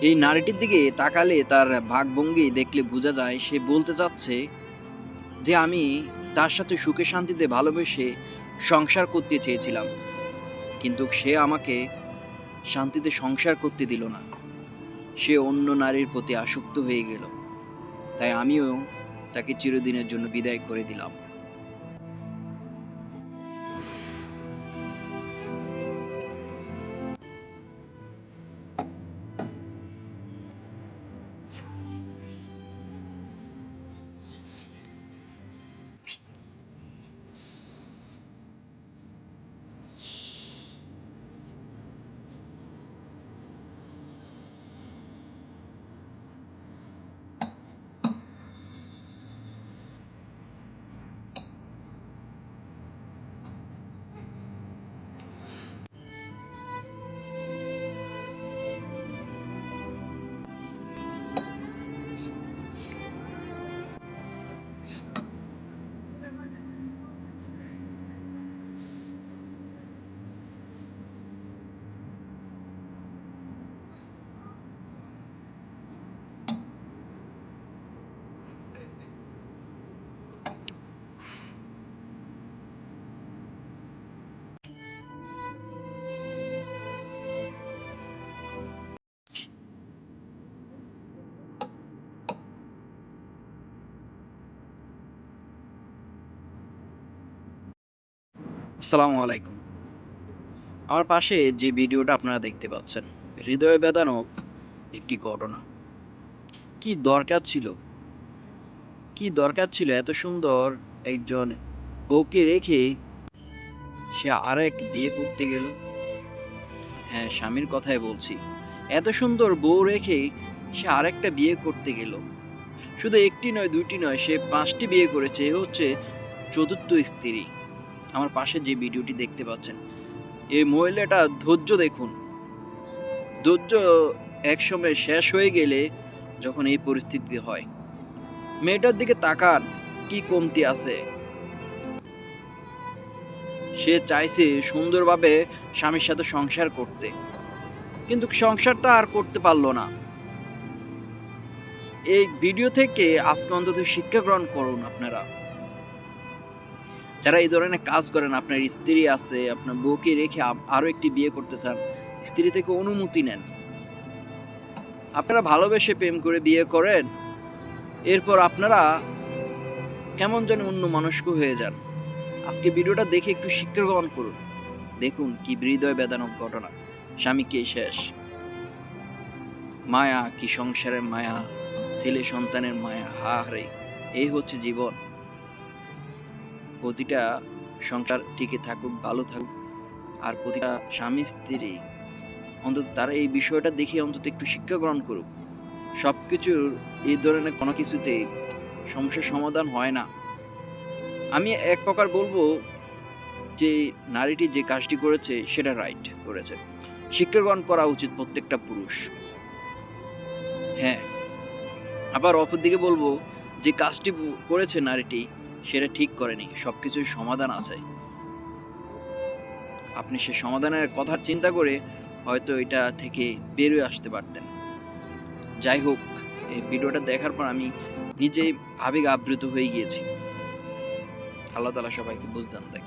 এই নারীটির দিকে তাকালে তার ভাগভঙ্গি দেখলে বোঝা যায় সে বলতে চাচ্ছে যে আমি তার সাথে সুখে শান্তিতে ভালোবেসে সংসার করতে চেয়েছিলাম। কিন্তু সে আমাকে শান্তিতে সংসার করতে দিল না। সে অন্য নারীর প্রতি আসক্ত হয়ে গেল। তাই আমিও তাকে চিরদিনের জন্য বিদায় করে দিলাম। আসসালামু আলাইকুম। আমার পাশে যে ভিডিওটা আপনারা দেখতে পাচ্ছেন, হৃদয় বেদানক একটি ঘটনা। কি দরকার ছিল? কি দরকার ছিল এত সুন্দর একজন বউকে রেখে সে আরেক বিয়ে করতে গেল? হ্যাঁ স্বামীর কথাই বলছি। এত সুন্দর বউ রেখে সে আরেকটা বিয়ে করতে গেল। শুধু একটি নয়, দুইটি নয়, সে পাঁচটি বিয়ে করেছে। হচ্ছে চতুর্থ স্ত্রী। আমার পাশে যে ভিডিওটি দেখতে পাচ্ছেন। এই মহিলাটা ধৈর্য দেখুন। ধৈর্য একসময় শেষ হয়ে গেলে যখন এই পরিস্থিতি হয়। মেয়েটার দিকে তাকান, কি কমতি আছে। সে চাইছে সুন্দরভাবে স্বামীর সাথে সংসার করতে। কিন্তু সংসারটা আর করতে পারল না। এই ভিডিও থেকে আজকে অন্তত শিক্ষা গ্রহণ করুন আপনারা। যারা এই ধরনের কাজ করেন, আপনার স্ত্রী আছে, আপনার বউকে রেখে আরও একটি বিয়ে করতে চান, স্ত্রী থেকে অনুমতি নেন। আপনারা ভালোবেসে প্রেম করে বিয়ে করেন, এরপর আপনারা কেমন যেন অন্য মানুষকে হয়ে যান। আজকে ভিডিওটা দেখে একটু শিক্ষা গ্রহণ করুন। দেখুন কি হৃদয় বেদানক ঘটনা। স্বামীকে শেষ? মায়া কি সংসারের মায়া? ছেলে সন্তানের মায়া? হা রে এই হচ্ছে জীবন। প্রতিটা সংসার টিকে থাকুক, ভালো থাকুক, আর প্রতিটা স্বামী স্ত্রী, অন্তত তারা এই বিষয়টা দেখে অন্তত একটু শিক্ষা গ্রহণ করুক। সব কিছুর এই ধরনের কোনো কিছুতে সমস্যার সমাধান হয় না। আমি এক প্রকার বলব যে, নারীটি যে কাজটি করেছে, সেটা রাইট করেছে। শিক্ষা গ্রহণ করা উচিত প্রত্যেকটা পুরুষ। হ্যাঁ। আবার অপর দিকে বলব, যে কাজটি করেছে নারীটি সেটা ঠিক করেনি। সব কিছুর সমাধান আছে। আপনি সে সমাধানের কথার চিন্তা করে হয়তো এটা থেকে বেরোয় আসতে পারতেন। যাই হোক, এই ভিডিওটা দেখার পর আমি নিজেই আবেগ আবৃত হয়ে গিয়েছি। আল্লাহ তালা সবাইকে বুঝতাম দেখ।